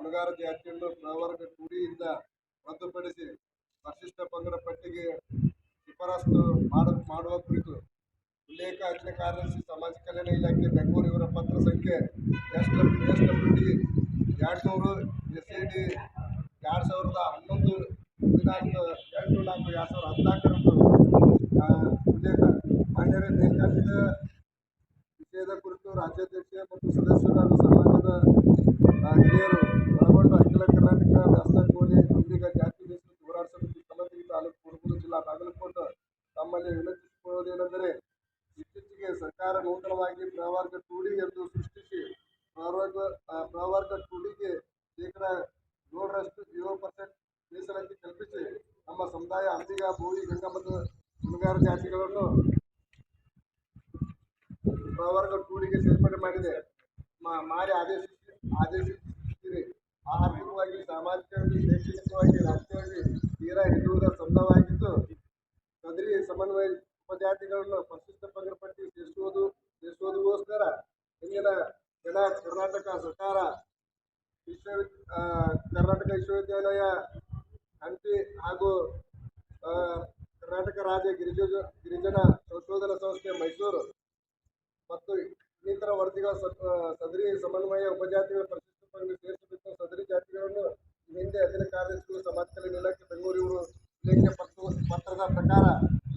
ಸುಣಗಾರ ಜಾತಿಯನ್ನು ಪ್ರವರ್ಗ ಕೂಡಿಯಿಂದ ರದ್ದುಪಡಿಸಿ ಪರಿಶಿಷ್ಟ ಪಂಗಡ ಪಟ್ಟಿಗೆ ಶಿಫಾರಸ್ತು ಮಾಡ, ಮಾಡುವ ಕುರಿತು ಉಲ್ಲೇಖ ಅರಣ್ಯ ಕಾರ್ಯದರ್ಶಿ ಸಮಾಜ ಕಲ್ಯಾಣ ಇಲಾಖೆ ಬೆಂಗಳೂರು ಇವರ ಪತ್ರ ಸಂಖ್ಯೆ ಎಸ್ ಎಸ್ ಡಬ್ಲ್ಯೂ ಎರಡು ನೂರು, ಎಸ್ ಎ ಡಿ ಎರಡು ಸಾವಿರದ ಹನ್ನೊಂದು, ದಿನಾಂಕ ಎಂಟು ನಾಲ್ಕು ಎರಡು ಸಾವಿರದ ಹದಿನಾಲ್ಕರಂದು ಉಲ್ಲೇಖ ಮಾನ್ಯರೇ ನೇಮಕಾತಿದ ವಿಷಯದ ಕುರಿತು ರಾಜ್ಯಾಧ್ಯಕ್ಷ ಮತ್ತು ಸದಸ್ಯರಾದ ಸಮಾಜದ ಹಿರಿಯರು ತಮ್ಮಲ್ಲಿ ವಿನಂತಿಸಿಕೊಳ್ಳುವುದೇನೆಂದರೆ ಇತ್ತೀಚೆಗೆ ಸರ್ಕಾರ ನೂತನವಾಗಿ ಪ್ರವರ್ಗ ಟೂಡಿ ಎಂದು ಸೃಷ್ಟಿಸಿ ಪ್ರವರ್ಗ ಪ್ರವರ್ಗ ಟೂಡಿಗೆ ಶೇಕಡ ಏಳರಷ್ಟು ಜೀರೋ ಪರ್ಸೆಂಟ್ ಮೀಸಲಾತಿ ಕಲ್ಪಿಸಿ ನಮ್ಮ ಸಮುದಾಯ ಅಂಬಿಗ ಗಂಗಾ ಮತ್ತು ಗುಣಗಾರ ಜಾತಿಗಳನ್ನು ಪ್ರವರ್ಗ ಟೂಡಿಗೆ ಸೇರ್ಪಡೆ ಮಾಡಿದೆ. ಮಾಡಿ ಆದೇಶಿಸಿ ಆದೇಶಿಸಿ ಆ ಆರ್ಥಿಕವಾಗಿ, ಸಾಮಾಜಿಕವಾಗಿ, ಶೈಕ್ಷಣಿಕವಾಗಿ ಸಮನ್ವಯ ಉಪಜಾತಿಗಳನ್ನು ಪರಿಶಿಷ್ಟ ಪಂಗಡ ಪಟ್ಟಿ ಸೇರಿಸುವುದು ಸೇರಿಸುವುದಕ್ಕೋಸ್ಕರ ಇಂದಿನ ಜನ ಕರ್ನಾಟಕ ಸರ್ಕಾರ ವಿಶ್ವವಿ ಕರ್ನಾಟಕ ವಿಶ್ವವಿದ್ಯಾಲಯ ಹಂಪಿ ಹಾಗೂ ಕರ್ನಾಟಕ ರಾಜ್ಯ ಗಿರಿಜ ಗಿರಿಜನ ಸಂಶೋಧನಾ ಸಂಸ್ಥೆ ಮೈಸೂರು ಮತ್ತು ಇನ್ನಿತರ ವರದಿಗಳ ಸದರಿ ಸಮನ್ವಯ ಉಪಜಾತಿಗಳ ಪರಿಶಿಷ್ಟ ಪಂಗಡ ಸೇರಿಸಬೇಕು. ಸದರಿ ಜಾತಿಗಳನ್ನು ಹಿಂದೆ ಅಧೀನ ಕಾರ್ಯದರ್ಶಿಗಳು ಸಮಾಜ ಕಲ್ಯಾಣ ಇಲಾಖೆ, ಬೆಂಗಳೂರು ಇವರು ಪತ್ರ, ಪತ್ರದ ಪ್ರಕಾರ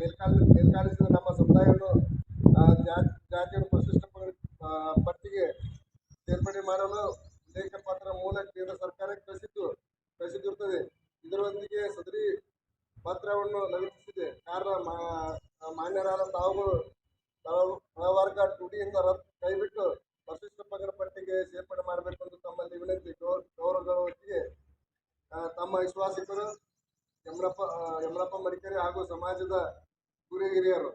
ಮೇಲ್ಕಾಲ ಮೇಲ್ಕಾಲಿಸಿದ ನಮ್ಮ ಸಮುದಾಯವನ್ನು ಜಾತಿಯನ್ನು ಪರಿಶಿಷ್ಟ ಪಟ್ಟಿಗೆ ಸೇರ್ಪಡೆ ಮಾಡಲು ಉಲ್ಲೇಖ ಪಾತ್ರ ಮೂಲ ಕೇಂದ್ರ ಸರ್ಕಾರಕ್ಕೆ ಕಳಿಸಿದ್ದು ಕಳಿಸಿದ್ದಿರುತ್ತದೆ. ಇದರೊಂದಿಗೆ ಸದರಿ ಪತ್ರವನ್ನು ಲಗತ್ತಿಸಿದೆ. ಕಾರಣ ಮಾನ್ಯರಾದ ತಾವುಗಳು ತಾವು ಪ್ರವರ್ಗ ಟುಡಿಯಿಂದ ರದ್ದು ಕೈಬಿಟ್ಟು ಪರಿಶಿಷ್ಟ ಪಂಗಡ ಪಟ್ಟಿಗೆ ಸೇರ್ಪಡೆ ಮಾಡಬೇಕೆಂದು ತಮ್ಮಲ್ಲಿ ವಿನಂತಿ ಗೌರ- ಗೌರವದೊಂದಿಗೆ ಆ, ತಮ್ಮ ವಿಶ್ವಾಸಿಕರು ಯಮರಪ್ಪ ಯಮರಪ್ಪ ಮಡಿಕೇರಿ ಹಾಗೂ ಸಮಾಜದ ಗುರು ಹಿರಿಯರು